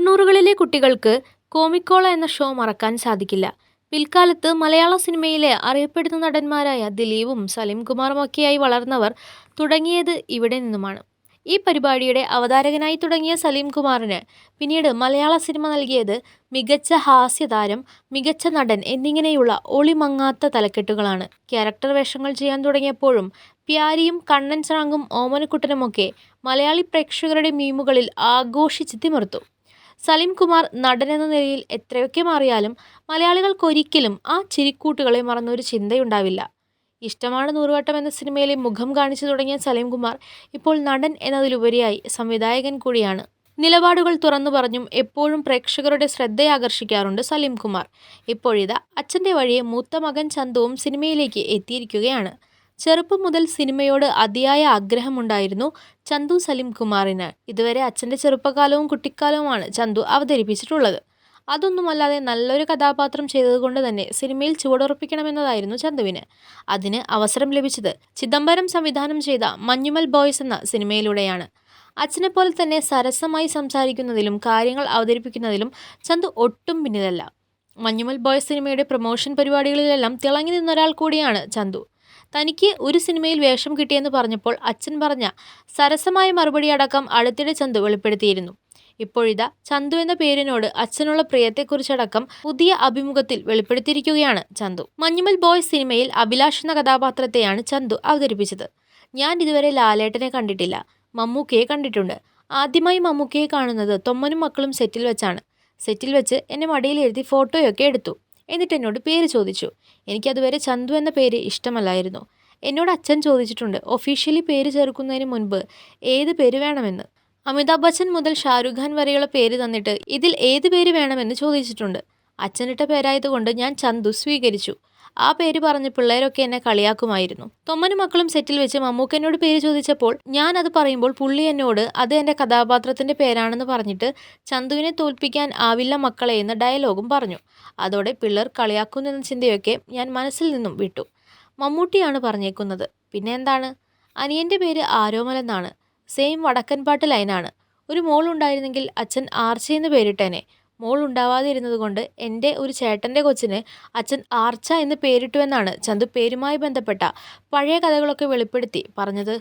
തൊണ്ണൂറുകളിലെ കുട്ടികൾക്ക് കോമിക്കോള എന്ന ഷോ മറക്കാൻ സാധിക്കില്ല. പിൽക്കാലത്ത് മലയാള സിനിമയിലെ അറിയപ്പെടുന്ന നടന്മാരായ ദിലീപും സലീം കുമാറുമൊക്കെയായി വളർന്നവർ തുടങ്ങിയത് ഇവിടെ നിന്നുമാണ്. ഈ പരിപാടിയുടെ അവതാരകനായി തുടങ്ങിയ സലീം കുമാറിന് പിന്നീട് മലയാള സിനിമ നൽകിയത് മികച്ച ഹാസ്യതാരം, മികച്ച നടൻ എന്നിങ്ങനെയുള്ള ഒളിമങ്ങാത്ത തലക്കെട്ടുകളാണ്. ക്യാരക്ടർ വേഷങ്ങൾ ചെയ്യാൻ തുടങ്ങിയപ്പോഴും പ്യാരിയും കണ്ണൻ സ്രാങ്കും ഓമനക്കുട്ടനുമൊക്കെ മലയാളി പ്രേക്ഷകരുടെ മീമുകളിൽ ആഘോഷിച്ച് തിമിർത്തു. സലീംകുമാർ നടനെന്ന നിലയിൽ എത്രയൊക്കെ മാറിയാലും മലയാളികൾക്കൊരിക്കലും ആ ചിരിക്കൂട്ടുകളെ മറന്നൊരു ചിന്തയുണ്ടാവില്ല. ഇഷ്ടമാണ് നൂറുവട്ടം എന്ന സിനിമയിലെ മുഖം കാണിച്ചു തുടങ്ങിയ സലീം കുമാർ ഇപ്പോൾ നടൻ എന്നതിലുപരിയായി സംവിധായകൻ കൂടിയാണ്. നിലപാടുകൾ തുറന്നു പറഞ്ഞും എപ്പോഴും പ്രേക്ഷകരുടെ ശ്രദ്ധയാകർഷിക്കാറുണ്ട് സലീംകുമാർ. ഇപ്പോഴിതാ അച്ഛന്റെ വഴിയെ മൂത്ത മകൻ ചന്തുവും സിനിമയിലേക്ക് എത്തിയിരിക്കുകയാണ്. ചെറുപ്പം മുതൽ സിനിമയോട് അതിയായ ആഗ്രഹമുണ്ടായിരുന്നു ചന്തു സലീംകുമാറിന്. ഇതുവരെ അച്ഛന്റെ ചെറുപ്പകാലവും കുട്ടിക്കാലവുമാണ് ചന്തു അവതരിപ്പിച്ചിട്ടുള്ളത്. അതൊന്നുമല്ലാതെ നല്ലൊരു കഥാപാത്രം ചെയ്തതുകൊണ്ട് തന്നെ സിനിമയിൽ ചുവടുറപ്പിക്കണമെന്നതായിരുന്നു ചന്തുവിന്. അതിന് അവസരം ലഭിച്ചത് ചിദംബരം സംവിധാനം ചെയ്ത മഞ്ഞുമൽ ബോയ്സ് എന്ന സിനിമയിലൂടെയാണ്. അച്ഛനെപ്പോലെ തന്നെ സരസമായി സംസാരിക്കുന്നതിലും കാര്യങ്ങൾ അവതരിപ്പിക്കുന്നതിലും ചന്തു ഒട്ടും പിന്നിലല്ല. മഞ്ഞുമൽ ബോയ്സ് സിനിമയുടെ പ്രൊമോഷൻ പരിപാടികളിലെല്ലാം തിളങ്ങി നിന്നൊരാൾ കൂടിയാണ് ചന്തു. തനിക്ക് ഒരു സിനിമയിൽ വേഷം കിട്ടിയെന്ന് പറഞ്ഞപ്പോൾ അച്ഛൻ പറഞ്ഞ സരസമായ മറുപടി അടക്കം അടുത്തിടെ ചന്തു വെളിപ്പെടുത്തിയിരുന്നു. ഇപ്പോഴിതാ ചന്തു എന്ന പേരിനോട് അച്ഛനുള്ള പ്രിയത്തെക്കുറിച്ചടക്കം പുതിയ അഭിമുഖത്തിൽ വെളിപ്പെടുത്തിയിരിക്കുകയാണ് ചന്തു. മഞ്ഞുമൽ ബോയ് സിനിമയിൽ അഭിലാഷ് എന്ന കഥാപാത്രത്തെയാണ് ചന്തു അവതരിപ്പിച്ചത്. ഞാൻ ഇതുവരെ ലാലേട്ടനെ കണ്ടിട്ടില്ല. മമ്മൂക്കയെ കണ്ടിട്ടുണ്ട്. ആദ്യമായി മമ്മൂക്കയെ കാണുന്നത് തൊമ്മനും മക്കളും സെറ്റിൽ വെച്ചാണ്. സെറ്റിൽ വെച്ച് എന്നെ മടിയിലെഴുതി ഫോട്ടോയൊക്കെ എടുത്തു. എന്നിട്ടെന്നോട് പേര് ചോദിച്ചു. എനിക്കതുവരെ ചന്തു എന്ന പേര് ഇഷ്ടമല്ലായിരുന്നു. എന്നോട് അച്ഛൻ ചോദിച്ചിട്ടുണ്ട് ഒഫീഷ്യലി പേര് ചേർക്കുന്നതിന് മുൻപ് ഏത് പേര് വേണമെന്ന്. അമിതാഭ് ബച്ചൻ മുതൽ ഷാരൂഖ് ഖാൻ വരെയുള്ള പേര് തന്നിട്ട് ഇതിൽ ഏത് പേര് വേണമെന്ന് ചോദിച്ചിട്ടുണ്ട്. അച്ഛനിട്ട പേരായതുകൊണ്ട് ഞാൻ ചന്തു സ്വീകരിച്ചു. ആ പേര് പറഞ്ഞ് പിള്ളേരൊക്കെ എന്നെ കളിയാക്കുമായിരുന്നു. തൊമ്മനും മക്കളും സെറ്റിൽ വെച്ച് മമ്മൂക്കനോട് പേര് ചോദിച്ചപ്പോൾ ഞാൻ അത് പറയുമ്പോൾ പുള്ളി എന്നോട് അത് എന്റെ കഥാപാത്രത്തിന്റെ പേരാണെന്ന് പറഞ്ഞിട്ട് ചന്തുവിനെ തോൽപ്പിക്കാൻ ആവില്ല മക്കളെ എന്ന ഡയലോഗും പറഞ്ഞു. അതോടെ പിള്ളേർ കളിയാക്കുന്നെന്ന ചിന്തയൊക്കെ ഞാൻ മനസ്സിൽ നിന്നും വിട്ടു. മമ്മൂട്ടിയാണ് പറഞ്ഞേക്കുന്നത്. പിന്നെ എന്താണ്. അനിയന്റെ പേര് ആരോമലെന്നാണ്. സെയിം വടക്കൻപാട്ട് ലൈനാണ്. ഒരു മോളുണ്ടായിരുന്നെങ്കിൽ അച്ഛൻ ആർച്ചയെന്ന് പേരിട്ടേനെ. മോൾ ഉണ്ടാവാതിരുന്നത് കൊണ്ട് എന്റെ ഒരു ചേട്ടന്റെ കൊച്ചിന് അച്ഛൻ ആർച്ച എന്ന് പേരിട്ടുവെന്നാണ് ചന്തു പേരുമായി ബന്ധപ്പെട്ട പഴയ കഥകളൊക്കെ വെളിപ്പെടുത്തി പറഞ്ഞത്.